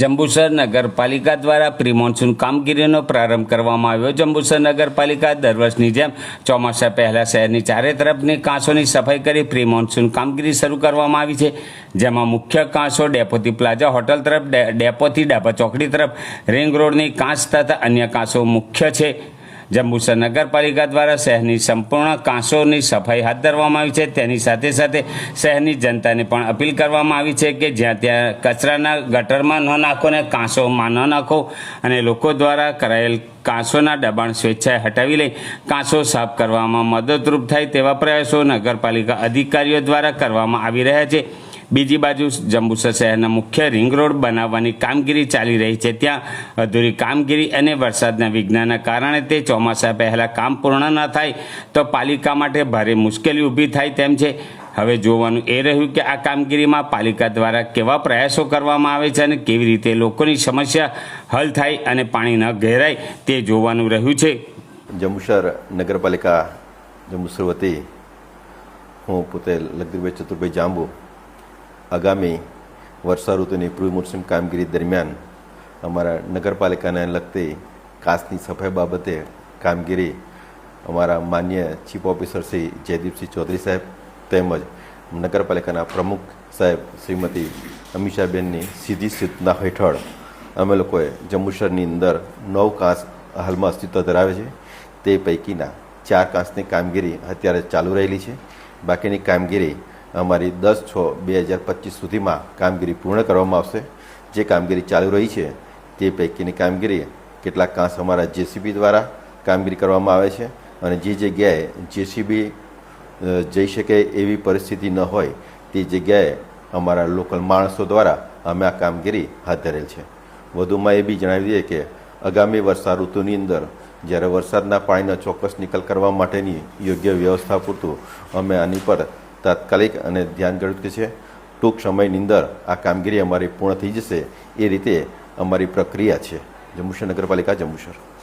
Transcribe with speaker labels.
Speaker 1: જંબુસર નગરપાલિકા દ્વારા pre monsoon કામગીરીનો પ્રારંભ કરવામાં આવ્યો. જંબુસર નગરપાલિકા દર વર્ષની જેમ ચોમાસા પહેલા શહેરની ચારે તરફની કાંસોની સફાઈ કરી પ્રી મોન્સૂન કામગીરી શરૂ કરવામાં આવી છે, જેમાં મુખ્ય કાંસો ડેપોથી પ્લાઝા હોટલ તરફ ડેપોથી ડાબા ચોકડી તરફ, રિંગ રોડની કાંસ તથા અન્ય કાંસો મુખ્ય છે. જંબુસર નગરપાલિકા દ્વારા શહેરની સંપૂર્ણ કાંસોની સફાઈ હાથ ધરવામાં આવી છે. તેની સાથે સાથે શહેરની જનતાને પણ અપીલ કરવામાં આવી છે કે જ્યાં ત્યાં કચરાના ગટરમાં ન નાખો ને કાંસોમાં ન નાખો અને લોકો દ્વારા કરાયેલ કાંસોના દબાણ સ્વેચ્છાએ હટાવી લઈ કાંસો સાફ કરવામાં મદદરૂપ થાય તેવા પ્રયાસો નગરપાલિકા અધિકારીઓ દ્વારા કરવામાં આવી રહ્યા છે. બીજી બાજુ જંબુસર શહેરના મુખ્ય રિંગ રોડ બનાવવાની કામગીરી ચાલી રહી છે. ત્યાં અધૂરી કામગીરી અને વરસાદના વિઘ્નના કારણે તે ચોમાસા પહેલાં કામ પૂર્ણ ન થાય તો પાલિકા માટે ભારે મુશ્કેલી ઊભી થાય તેમ છે. હવે જોવાનું એ રહ્યું કે આ કામગીરીમાં પાલિકા દ્વારા કેવા પ્રયાસો કરવામાં આવે છે અને કેવી રીતે લોકોની સમસ્યા હલ થાય અને પાણી ન ઘેરાય તે જોવાનું રહ્યું છે.
Speaker 2: જંબુસર નગરપાલિકા જંબુસર વતી હું પોતે લગદીરભાઈ ચતુરભાઈ જાંબુ આગામી વર્ષા ઋતુની પૂર્વ મોસમ કામગીરી દરમિયાન અમારા નગરપાલિકાને લગતી કાચની સફાઈ બાબતે કામગીરી અમારા માન્ય ચીફ ઓફિસર શ્રી જયદીપસિંહ ચૌધરી સાહેબ તેમજ નગરપાલિકાના પ્રમુખ સાહેબ શ્રીમતી અમીષાબેનની સીધી સૂચના હેઠળ અમે લોકોએ જંબુસરની અંદર નવ કાંસ હાલમાં અસ્તિત્વ ધરાવે છે. તે પૈકીના ચાર કાંસની કામગીરી અત્યારે ચાલુ રહેલી છે. બાકીની કામગીરી અમારી દસ છ બે હજાર પચીસ સુધીમાં કામગીરી પૂર્ણ કરવામાં આવશે. જે કામગીરી ચાલુ રહી છે, તે પૈકીની કામગીરી કેટલાક કાંસ અમારા જેસીબી દ્વારા કામગીરી કરવામાં આવે છે અને જે જગ્યાએ જેસીબી જઈ શકે એવી પરિસ્થિતિ ન હોય, તે જગ્યાએ અમારા લોકલ માણસો દ્વારા અમે આ કામગીરી હાથ ધરેલ છે. વધુમાં એ બી જણાવી દઈએ કે આગામી વર્ષા ઋતુની અંદર જ્યારે વરસાદના પાણીનો ચોક્કસ નિકાલ કરવા માટેની યોગ્ય વ્યવસ્થા પૂરતું અમે આની પર તાત્કાલિક અને ધ્યાન ગણિત છે. ટૂંક સમયની અંદર આ કામગીરી અમારી પૂર્ણ થઈ જશે. એ રીતે અમારી પ્રક્રિયા છે. જંબુસર નગરપાલિકા જંબુસર.